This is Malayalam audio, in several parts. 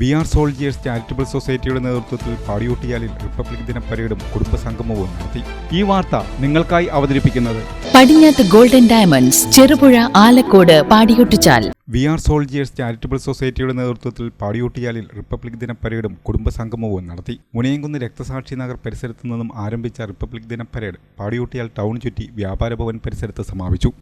വി ആർ സോൾജിയേഴ്സ് ചാരിറ്റബിൾ സൊസൈറ്റിയുടെ നേതൃത്വത്തിൽ പാടിയൂട്ടിയാലിൽ റിപ്പബ്ലിക് ദിന പരേഡും കുടുംബസംഗമവും നടത്തി. ഈ വാർത്ത നിങ്ങൾക്കായി അവതരിപ്പിക്കുന്നത് Padinjath golden diamonds Cherupuzha Alakode Padiyottuchal. We are soldiers charitable സൊസൈറ്റിയുടെ നേതൃത്വത്തിൽ പാടിയൂട്ടിയാലിൽ റിപ്പബ്ലിക് ദിന പരേഡും കുടുംബസംഗമവും നടത്തി. മുനിയംകുന്ന് രക്തസാക്ഷി നഗർ പരിസരത്തു നിന്നും ആരംഭിച്ച റിപ്പബ്ലിക് ദിന പരേഡ് പാടിയൂട്ടിയാൽ ടൗൺ ചുറ്റി വ്യാപാര ഭവൻ പരിസരത്ത് സമാപിച്ചു.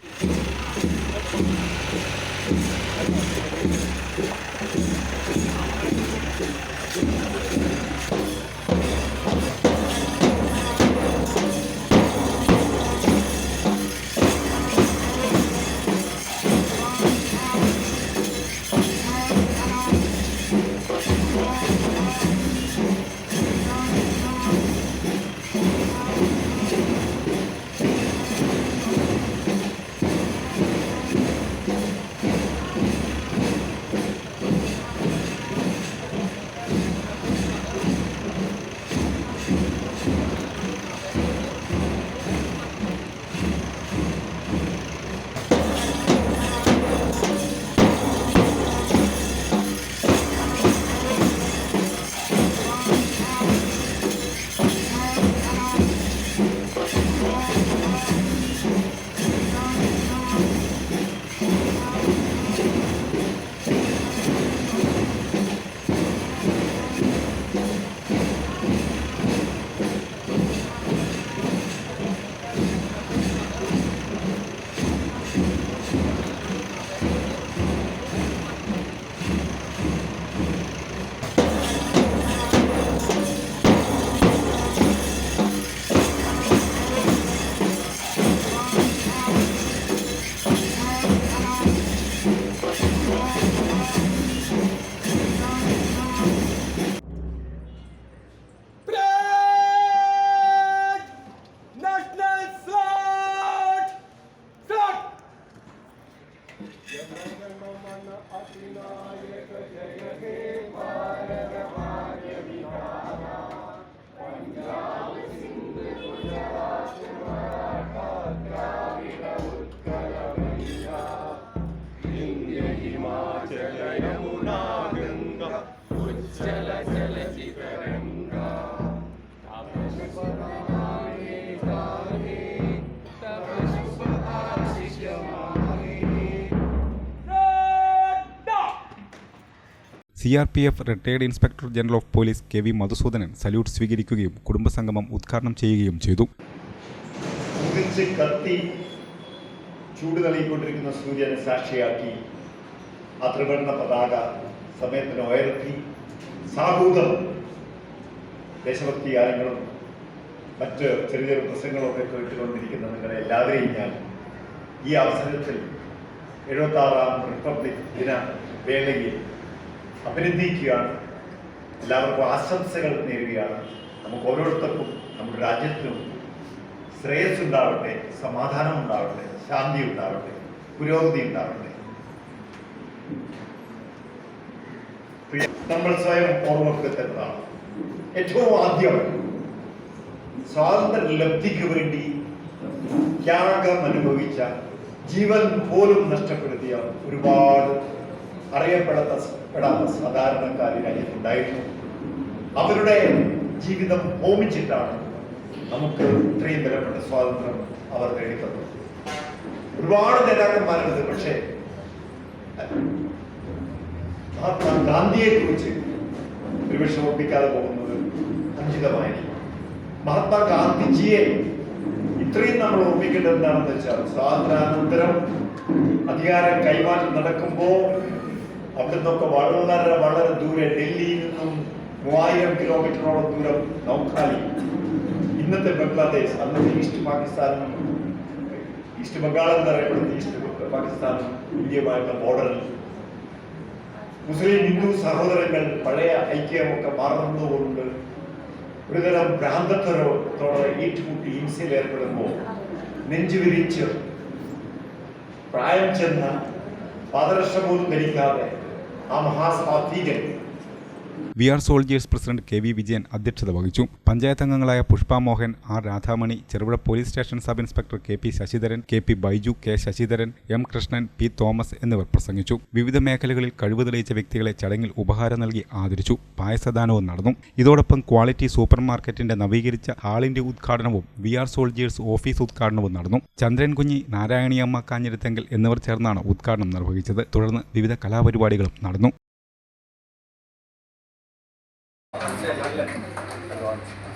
C R P F retired inspector general of police K V Madhusoodanan salute സ്വീകരിക്കുകയും കുടുംബസംഗമം ഉദ്ഘാടനം ചെയ്യുകയും ചെയ്തു. കത്തി ചൂട് തെളിയിക്കൊണ്ടിരിക്കുന്ന സൂര്യനെ സാക്ഷിയാക്കി ആ ത്രിവർണ പതാക സമയത്തിന് ഉയർത്തി. സാഹൂതം ദേശഭക്തി ഗാനങ്ങളും മറ്റ് ചെറിയ ചെറിയ പ്രശ്നങ്ങളൊക്കെ കേട്ടുകൊണ്ടിരിക്കുന്ന നിങ്ങളെ എല്ലാവരെയും ഞാൻ ഈ അവസരത്തിൽ എഴുപത്തി ആറാം റിപ്പബ്ലിക് ദിന വേളയിൽ അഭിനന്ദിക്കുകയാണ്. എല്ലാവർക്കും ആശംസകൾ നേരുകയാണ്. നമുക്ക് ഓരോരുത്തർക്കും നമ്മുടെ രാജ്യത്തിനും ശ്രേയസ് ഉണ്ടാവട്ടെ സമാധാനം ഉണ്ടാവട്ടെ ശാന്തി ഉണ്ടാവട്ടെ പുരോഗതി ഉണ്ടാവട്ടെ. നമ്മൾ സ്വയം ഓർമ്മപ്പെടുത്തേണ്ടതാണ്. ഏറ്റവും ആദ്യം സ്വാതന്ത്ര്യ ലബ്ധിക്ക് വേണ്ടി ത്യാഗം അനുഭവിച്ച ജീവൻ പോലും നഷ്ടപ്പെടുത്തിയ ഒരുപാട് അറിയപ്പെടാത്ത പെടാത്ത സാധാരണക്കാർ രാജ്യത്തുണ്ടായിരുന്നു അവരുടെ ജീവിതം ഹോമിച്ചിട്ടാണ് നമുക്ക് ഇത്രയും വിലപ്പെട്ട സ്വാതന്ത്ര്യം അവർ നേടിത്തത് ഒരുപാട് നേതാക്കന്മാരുണ്ട് പക്ഷേ മഹാത്മാ ഗാന്ധിയെ കുറിച്ച് ഒരുപക്ഷെ ഓർപ്പിക്കാതെ പോകുന്നത് അഞ്ചിതമായിരിക്കും മഹാത്മാ ഗാന്ധിജിയെ ഇത്രയും നമ്മൾ ഓർമ്മിക്കേണ്ടത് എന്താണെന്ന് വെച്ചാൽ സ്വാതന്ത്ര്യാനന്തരം അധികാരം കൈമാറ്റം നടക്കുമ്പോൾ അവിടെ നിന്നൊക്കെ വളരെ വളരെ ദൂരെ ഡൽഹിയിൽ നിന്നും മൂവായിരം കിലോമീറ്ററോളം ദൂരം നൗഖാലി ഇന്നത്തെ ബംഗ്ലാദേശ് അന്നത്തെ ഈസ്റ്റ് പാകിസ്ഥാനും ഈസ്റ്റ് ബംഗാൾ എന്നറിയപ്പെടുന്ന ഈസ്റ്റ് പാകിസ്ഥാനും ഇന്ത്യയുമായുള്ള ബോർഡറിൽ മുസ്ലിം ഹിന്ദു സഹോദരങ്ങൾ പഴയ ഐക്യമൊക്കെ മറന്നുകൊണ്ട് ഒരുതരം ഭ്രാന്തത്വത്തോടെ ഏറ്റുമുട്ടി ഹിംസയിൽ ഏർപ്പെടുമ്പോൾ നെഞ്ചുവിരിച്ച് പ്രായം ചെന്ന പാദരക്ഷ പോലും ധരിക്കാതെ ആ മഹാസ്വാധീകൻ we are soldiers president K V Vijayan അധ്യക്ഷത വഹിച്ചു. പഞ്ചായത്ത് അംഗങ്ങളായ Pushpa Mohan R Radhamani Cherupuzha police station sub inspector K P Sasidharan K P Baiju K Sasidharan M Krishnan P Thomas എന്നിവർ പ്രസംഗിച്ചു. വിവിധ മേഖലകളിൽ കഴിവ് തെളിയിച്ച വ്യക്തികളെ ചടങ്ങിൽ ഉപഹാരം നൽകി ആദരിച്ചു. പായസദാനവും നടന്നു. ഇതോടൊപ്പം ക്വാളിറ്റി സൂപ്പർ മാർക്കറ്റിന്റെ നവീകരിച്ച ഹാളിന്റെ ഉദ്ഘാടനവും വി ആർ സോൾജിയേഴ്സ് ഓഫീസ് ഉദ്ഘാടനവും നടന്നു. ചന്ദ്രൻ കുഞ്ഞി നാരായണിയമ്മ കാഞ്ഞിരത്തെങ്കിൽ എന്നിവർ ചേർന്നാണ് ഉദ്ഘാടനം നിർവഹിച്ചത്. തുടർന്ന് വിവിധ കലാപരിപാടികളും നടന്നു. advanced.